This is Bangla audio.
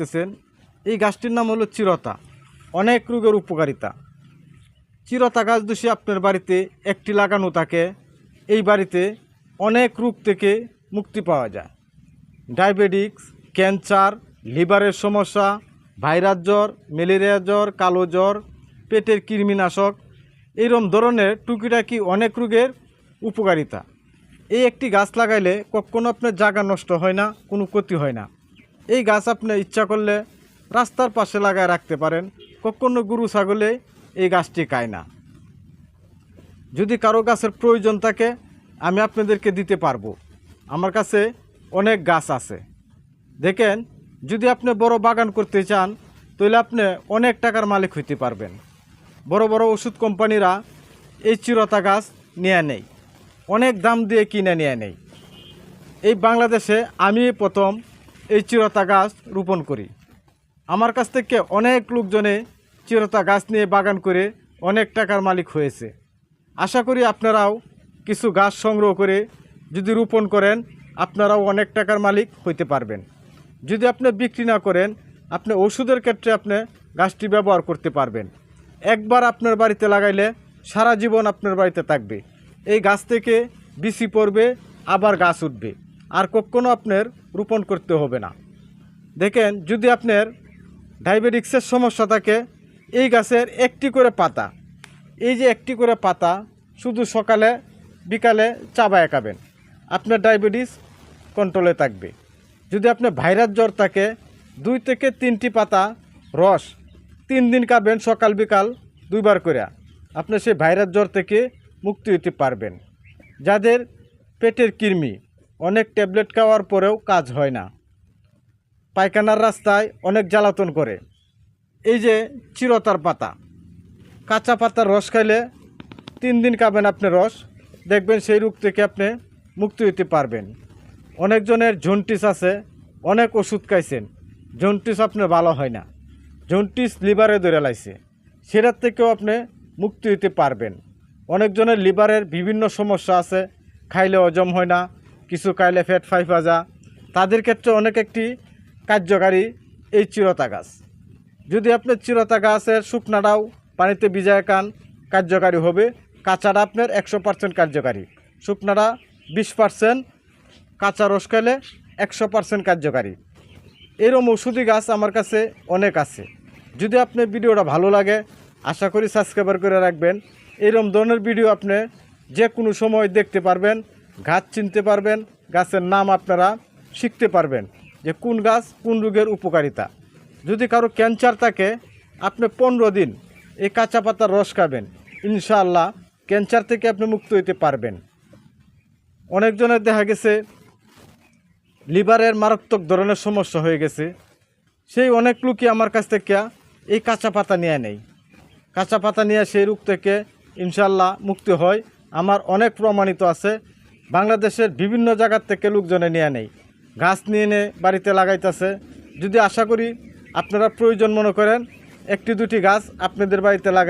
দেখতেছেন, এই গাছটির নাম হলো চিরতা। অনেক রোগের উপকারিতা। চিরতা গাছ দোষী আপনার বাড়িতে একটি লাগানো থাকে, এই বাড়িতে অনেক রোগ থেকে মুক্তি পাওয়া যায়। ডায়াবেটিক্স, ক্যান্সার, লিভারের সমস্যা, ভাইরাস জ্বর, ম্যালেরিয়া জ্বর, কালো জ্বর, পেটের কৃমিনাশক এইরকম ধরনের টুকিটাকি অনেক রোগের উপকারিতা। এই একটি গাছ লাগাইলে কখনো আপনার জায়গা নষ্ট হয় না, কোনো ক্ষতি হয় না। এই গাছ আপনি ইচ্ছা করলে রাস্তার পাশে লাগায় রাখতে পারেন। কখনো গরু, ছাগলে এই গাছটি খায় না। যদি কারও গাছের প্রয়োজন থাকে, আমি আপনাদেরকে দিতে পারব। আমার কাছে অনেক গাছ আছে। দেখেন, যদি আপনি বড় বাগান করতে চান, তাহলে আপনি অনেক টাকার মালিক হইতে পারবেন। বড় বড় ওষুধ কোম্পানিরা এই চিরতা গাছ নিয়ে নেই অনেক দাম দিয়ে কিনে নিয়ে নেই এই বাংলাদেশে আমি প্রথম এই চিরতা গাছ রোপণ করি। আমার কাছ থেকে অনেক লোকজনে চিরতা গাছ নিয়ে বাগান করে অনেক টাকার মালিক হয়েছে। আশা করি আপনারাও কিছু গাছ সংগ্রহ করে যদি রোপণ করেন, আপনারাও অনেক টাকার মালিক হইতে পারবেন। যদি আপনি বিক্রি না করেন, আপনি ওষুধের ক্ষেত্রে আপনি গাছটি ব্যবহার করতে পারবেন। একবার আপনার বাড়িতে লাগাইলে সারা জীবন আপনার বাড়িতে থাকবে। এই গাছ থেকে বিচি পড়বে, আবার গাছ উঠবে। আর কখনো আপনার রোপণ করতে হবে না। দেখেন, যদি আপনার ডায়াবেটিক্সের সমস্যা থাকে, এই গাছের একটি করে পাতা, এই যে একটি করে পাতা শুধু সকালে, বিকালে চাবায় খাবেন আপনার ডায়াবেটিস কন্ট্রোলে থাকবে। যদি আপনার ভাইরাস জ্বর থাকে, দুই থেকে তিনটি পাতা রস তিন দিন খাবেন সকাল, বিকাল দুইবার করে আপনি সেই ভাইরাস জ্বর থেকে মুক্তি হতে পারবেন। যাদের পেটের কৃমি অনেক ট্যাবলেট খাওয়ার পরেও কাজ হয় না। পায়খানার রাস্তায় অনেক জ্বালাতন করে। এই যে চিরতার পাতা। কাঁচা পাতার রস খাইলে তিন দিন খাবেন আপনি রস, দেখবেন সেই রোগ থেকে আপনি মুক্তি হতে পারবেন। অনেকজনের জন্টিস আছে, অনেক ওষুধ খাইছেন জন্টিস আপনার ভালো হয় না। জন্টিস লিভারে ধরে লাইছে, সেটার থেকেও আপনি মুক্তি হতে পারবেন। অনেকজনের লিভারের বিভিন্ন সমস্যা আছে, খাইলে হজম হয় না কিছু খাইলে ফ্যাট ফাই ভাজা। তাদের ক্ষেত্রে অনেক একটি কার্যকারী এই চিরতা গাছ। যদি আপনি চিরতা গাছের শুকনাটাও পানিতে ভিজায় খান, কার্যকারী হবে। কাঁচাটা আপনার একশো পার্সেন্ট কার্যকারী। শুকনাটা বিশ পার্সেন্ট, কাঁচা রস খাইলে একশো পার্সেন্ট কার্যকারী। এরম ওষুধি গাছ আমার কাছে অনেক আছে। যদি আপনি ভিডিওটা ভালো লাগে, আশা করি সাবস্ক্রাইবার করে রাখবেন। এরম ধরনের ভিডিও আপনি যে কোনো সময় দেখতে পারবেন। গাছ চিনতে পারবেন, গাছের নাম আপনারা শিখতে পারবেন যে কোন গাছ কোন রোগের উপকারিতা। যদি কারও ক্যান্সার থাকে, আপনি পনেরো দিন এই কাঁচা পাতার রস খাবেন, ইনশাআল্লাহ ক্যান্সার থেকে আপনি মুক্ত হইতে পারবেন। অনেকজনের দেখা গেছে, লিভারের মারাত্মক ধরনের সমস্যা হয়ে গেছে। সেই অনেক লোকই আমার কাছ থেকে এই কাঁচা পাতা নিয়ে নেই কাঁচা পাতা নিয়ে সেই রোগ থেকে ইনশাল্লাহ মুক্তি হয়। আমার অনেক প্রমাণিত আছে বাংলাদেশের বিভিন্ন জায়গার থেকে লোকজনে নিয়ে নেই। গাছ নিয়ে এনে বাড়িতে লাগাইতেছে। যদি আশা করি আপনারা প্রয়োজন মনে করেন, একটি দুটি গাছ আপনাদের বাড়িতে লাগাই